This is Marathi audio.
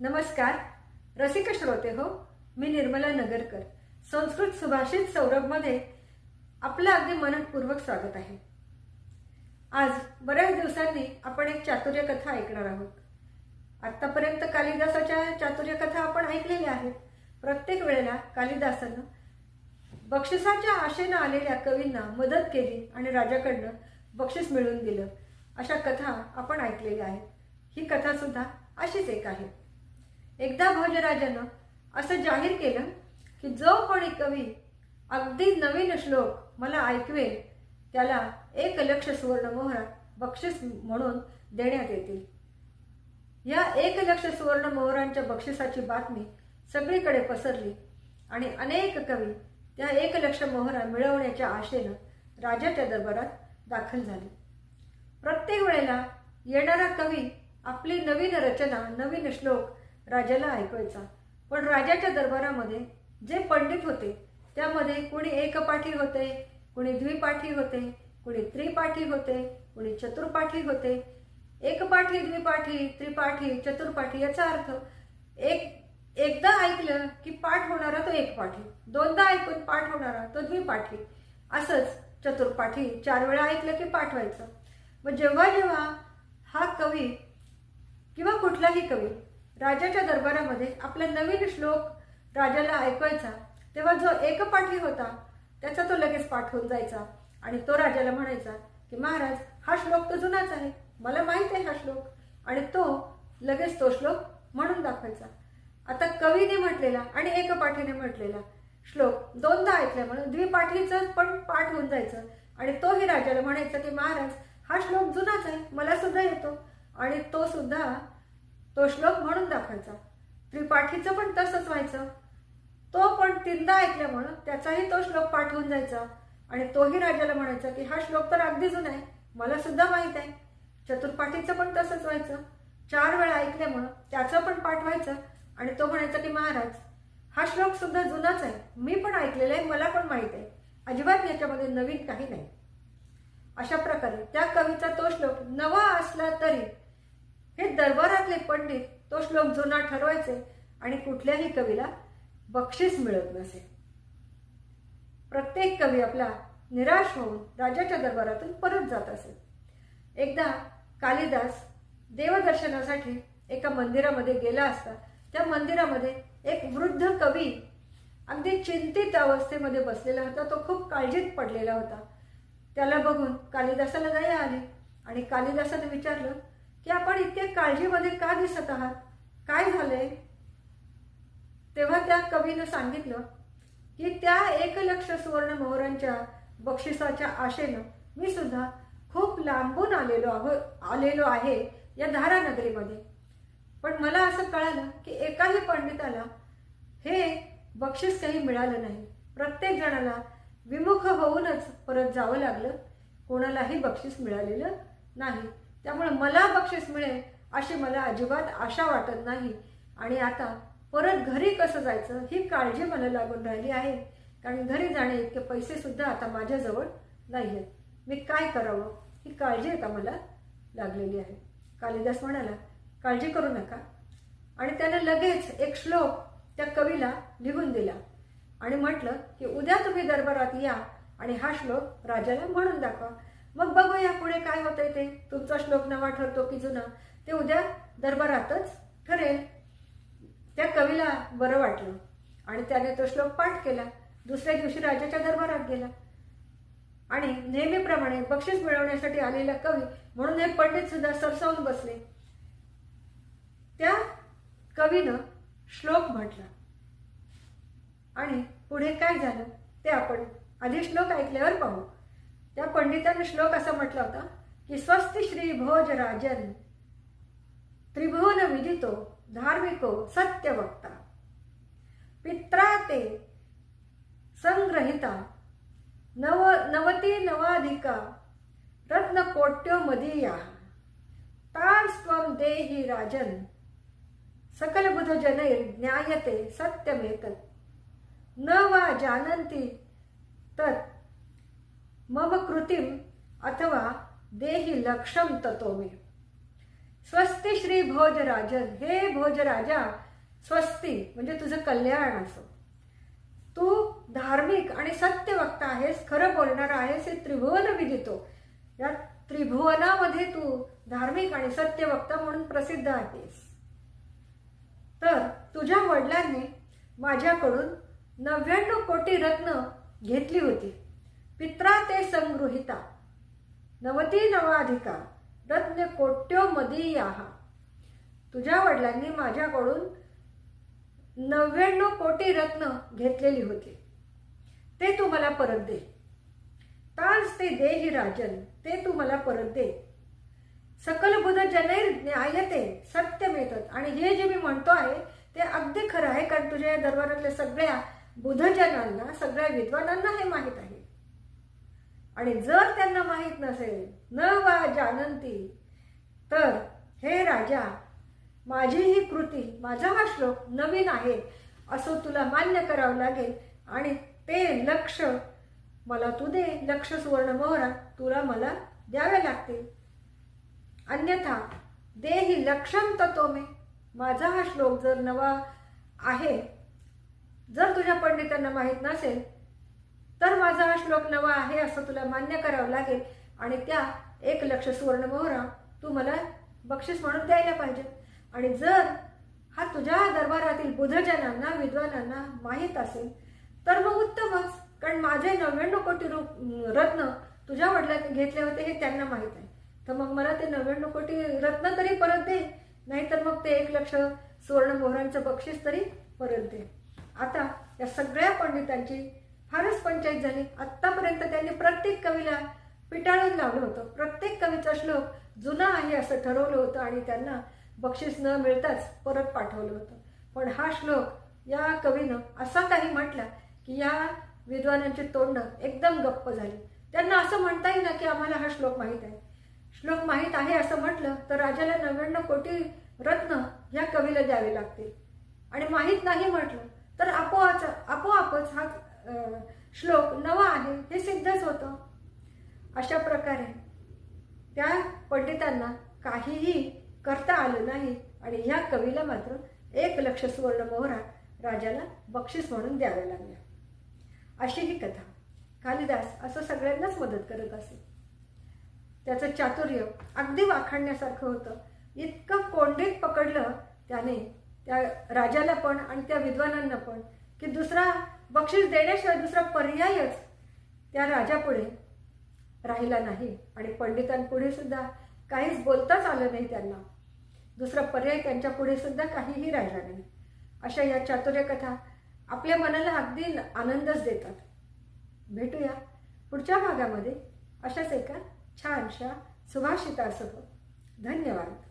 नमस्कार. रसिक श्रोते हो मी निर्मला नगरकर. संस्कृत सुभाषित सौरभमध्ये आपलं अगदी मनपूर्वक स्वागत आहे. आज बऱ्याच दिवसांनी आपण एक चातुर्य कथा ऐकणार आहोत. आत्तापर्यंत कालिदासाच्या चातुर्य कथा आपण ऐकलेल्या आहेत. प्रत्येक वेळेला कालिदासानं बक्षिसाच्या आशेनं आलेल्या कवींना मदत केली आणि राजाकडनं बक्षीस मिळवून दिलं. अशा कथा आपण ऐकलेल्या आहेत. ही कथासुद्धा अशीच एक आहे. एकदा भोजराजानं असं जाहीर केलं की जो कोणी कवी अगदी नवीन श्लोक मला ऐकवेल त्याला एक लक्ष सुवर्णमोहरा बक्षीस म्हणून देण्यात येतील. या एक लक्ष सुवर्ण मोहरांच्या बक्षिसाची बातमी सगळीकडे पसरली आणि अनेक कवी त्या एक लक्ष मोहरा मिळवण्याच्या आशेनं राजाच्या दरबारात दाखल झाले. प्रत्येक वेळेला येणारा कवी आपली नवीन रचना नवीन श्लोक राजाला ऐकवायचा. पण राजाच्या दरबारामध्ये जे पंडित होते त्यामध्ये कोणी एकपाठी होते कुणी द्विपाठी होते कुणी त्रिपाठी होते कुणी चतुर्पाठी होते. एकपाठी द्विपाठी त्रिपाठी चतुर्पाठी याचा अर्थ एक एकदा ऐकलं की पाठ होणारा तो एक पाठी दोनदा ऐकून पाठ होणारा तो द्विपाठी. असंच चतुर्पाठी चार वेळा ऐकलं की पाठ व्हायचं. मग जेव्हा जेव्हा हा कवी किंवा कुठलाही कवी राजाच्या दरबारामध्ये आपला नवीन श्लोक राजाला ऐकवायचा. तेव्हा जो एकपाठी होता त्याचा तो लगेच पाठ होऊन जायचा. आणि तो राजाला म्हणायचा की महाराज हा श्लोक तर जुनाच आहे. मला माहीत आहे हा श्लोक. आणि तो लगेच तो श्लोक म्हणून दाखवायचा. आता कवीने म्हटलेला आणि एकपाठीने म्हटलेला श्लोक दोनदा ऐकल्यामुळे द्विपाठीचं पण पाठ होऊन जायचं. आणि तोही राजाला म्हणायचं की महाराज हा श्लोक जुनाच आहे. मला सुद्धा येतो. आणि तो सुद्धा तो श्लोक म्हणून दाखवायचा. त्रिपाठीचं पण तसंच व्हायचं. तो पण तीनदा ऐकल्यामुळं त्याचाही तो श्लोक पाठवून जायचा. आणि तोही राजाला म्हणायचा की हा श्लोक तर अगदी जुना आहे. मला सुद्धा माहीत आहे. चतुर्पाठीचं पण तसंच व्हायचं. चार वेळा ऐकल्यामुळं त्याचं पण पाठ व्हायचं. आणि तो म्हणायचा की महाराज हा श्लोक सुद्धा जुनाच आहे. मी पण ऐकलेला आहे मला पण माहीत आहे. अजिबात याच्यामध्ये नवीन काही नाही. अशा प्रकारे त्या कवीचा तो श्लोक नवा असला तरी हे दरबारातले पंडित तो श्लोक जुना ठरवायचे आणि कुठल्याही कवीला बक्षीस मिळत नसे. प्रत्येक कवी आपला निराश होऊन राजाच्या दरबारातून परत जात असे. एकदा कालिदास देवदर्शनासाठी एका मंदिरामध्ये गेला असता त्या मंदिरामध्ये एक वृद्ध कवी अगदी चिंतित अवस्थेमध्ये बसलेला होता. तो खूप काळजीत पडलेला होता. त्याला बघून कालिदासाला दया आली आणि कालिदासाने विचारलं की आपण इतके काळजीमध्ये का दिसत आहात? काय झालंय? तेव्हा त्या कवीनं सांगितलं की त्या एक लक्ष सुवर्ण मोहरांच्या बक्षिसाच्या आशेनं मी सुद्धा खूप लांबून आलेलो आहो आलेलो आहे या धारा नगरीमध्ये पण मला असं कळालं की एकाही पंडिताला हे बक्षीस काही मिळालं नाही. प्रत्येक जणाला विमुख होऊनच परत जावं लागलं. कोणालाही बक्षीस मिळालेलं नाही. त्यामुळे मला बक्षीस मिळेल अशी मला अजिबात आशा वाटत नाही. आणि आता परत घरी कसं जायचं ही काळजी मला लागून राहिली आहे. कारण घरी जाणे इतके पैसेसुद्धा आता माझ्याजवळ नाही आहेत मी काय करावं ही काळजी आता मला लागलेली आहे. कालिदास म्हणाला काळजी करू नका. आणि त्याने लगेच एक श्लोक त्या कवीला लिहून दिला आणि म्हटलं की उद्या तुम्ही दरबारात या आणि हा श्लोक राजाला म्हणून दाखवा. मग बघूया पुढे काय होतंय ते. तुमचा श्लोक नवा ठरतो की जुना. ते उद्या दरबारातच ठरेल. त्या कवीला बरं वाटलं. आणि त्याने तो श्लोक पाठ केला. दुसऱ्या दिवशी राजाच्या दरबारात गेला. आणि नेहमीप्रमाणे बक्षीस मिळवण्यासाठी आलेला कवी म्हणून हे पंडित सुद्धा सरसावून बसले. त्या कवीनं श्लोक म्हटला. आणि पुढे काय झालं ते आपण आधी श्लोक ऐकल्यावर पाहू. त्या पंडिताने श्लोक असा म्हटला होता की स्वस्ति श्री भोज राजन त्रिभुवन विदितो धार्मिको सत्यवक्ता पित्रा ते संग्रहिता नव नवती नवाधिका रत्नकोट्यो मदीया तास्त्वं देहि राजन सकलबुधजनै ज्ञायते सत्यमेतत् न वा जानन्ति तत् मम कृतिम अथवा देहि लक्षम ततो मे स्वस्ती श्री भोजराजन। हे भोजराजा स्वस्ती म्हणजे तुझं कल्याण असो। तू धार्मिक आणि सत्यवक्ता आहेस खरं बोलणार आहेस हे त्रिभुवन विदितो या त्रिभुवनामध्ये तू धार्मिक आणि सत्यवक्ता म्हणून प्रसिद्ध आहेस। तर तुझ्या वडिलांनी माझ्याकडून नव्याण्णव कोटी रत्न घेतली होती। पित्रा ते संगृहिता. नवती नवाधिका. रत्न कोट्यो मदीयाहा तुझ्या वडिलांनी माझ्याकडून नव्याण्णव कोटी रत्न घेतलेली होती. ते तू मला परत दे. ताज ते देही राजन ते तू मला परत दे. सकल बुध जनैर न्यायते सत्य मिळतात आणि हे जे मी म्हणतो आहे ते अगदी खरं आहे कारण तुझ्या या दरबारातल्या सगळ्या बुधजनांना सगळ्या विद्वानांना हे माहीत आहे. आणि जर त्यांना माहीत नसेल न वा जानंती तर हे राजा माझी ही कृती माझा हा श्लोक नवीन आहे असं तुला मान्य करावं लागेल. आणि ते लक्ष मला तू दे. लक्ष सुवर्ण मोहरा तुला मला द्यावे लागतील. अन्यथा देही लक्षम तत्वमे माझा हा श्लोक जर नवा आहे जर तुझ्या पंडितांना माहीत नसेल तर माझा हा श्लोक नवा आहे असं तुला मान्य करावं लागेल. आणि त्या एक लक्ष सुवर्ण मोहरा तू मला बक्षीस म्हणून द्यायला पाहिजे. आणि जर हा तुझ्या दरबारातील बुधजनांना विद्वानांना माहीत असेल तर मग उत्तमच कारण माझे नव्याण्णव कोटी रूप रत्न तुझ्या वडिलांनी घेतले होते हे त्यांना माहीत आहे. तर मग मला ते नव्याण्णव कोटी रत्न तरी परत दे. नाहीतर मग ते एक लक्ष सुवर्ण मोहरांचं बक्षीस तरी परत दे. आता या सगळ्या पंडितांची फारच पंचायत झाली. आत्तापर्यंत त्यांनी प्रत्येक कवीला पिटाळून लावलं होतं. प्रत्येक कवीचा श्लोक जुना आहे असं ठरवलं होतं आणि त्यांना बक्षीस न मिळताच परत पाठवलं होतं. पण हा श्लोक या कवीनं असा काही म्हटला की या विद्वानांची तोंड एकदम गप्प झाली. त्यांना असं म्हणता येईल ना की आम्हाला हा श्लोक माहीत आहे. श्लोक माहीत आहे असं म्हटलं तर राजाला नव्याण्णव कोटी रत्न ह्या कवीला द्यावे लागतील. आणि माहीत नाही म्हटलं तर आपोआच आपोआपच हा श्लोक नवा आहे हे सिद्धच होतं. अशा प्रकारे त्या पंडितांना काहीही करता आलं नाही आणि ह्या कवीला मात्र एक लक्ष सुवर्ण मोहरा राजाला बक्षीस म्हणून द्याव्या लागल्या. अशी ही कथा. कालिदास असं सगळ्यांनाच मदत करत असे. त्याचं चातुर्य अगदी वाखाणण्यासारखं होतं. इतकं कोंडीत पकडलं त्याने त्या राजाला पण आणि त्या विद्वानांना पण की दुसरा बक्षीस देण्याशिवाय दुसरा पर्यायच त्या राजापुढे राहिला नाही. आणि पंडितांपुढे सुद्धा काहीच बोलताच आलं नाही त्यांना. दुसरा पर्याय त्यांच्या पुढे सुद्धा काहीही राहिला नाही. अशा या चातुर्य कथा आपल्या मनाला अगदी आनंदच देतात. भेटूया पुढच्या भागामध्ये. अशाच एका छानशा सुभाषितासह. धन्यवाद.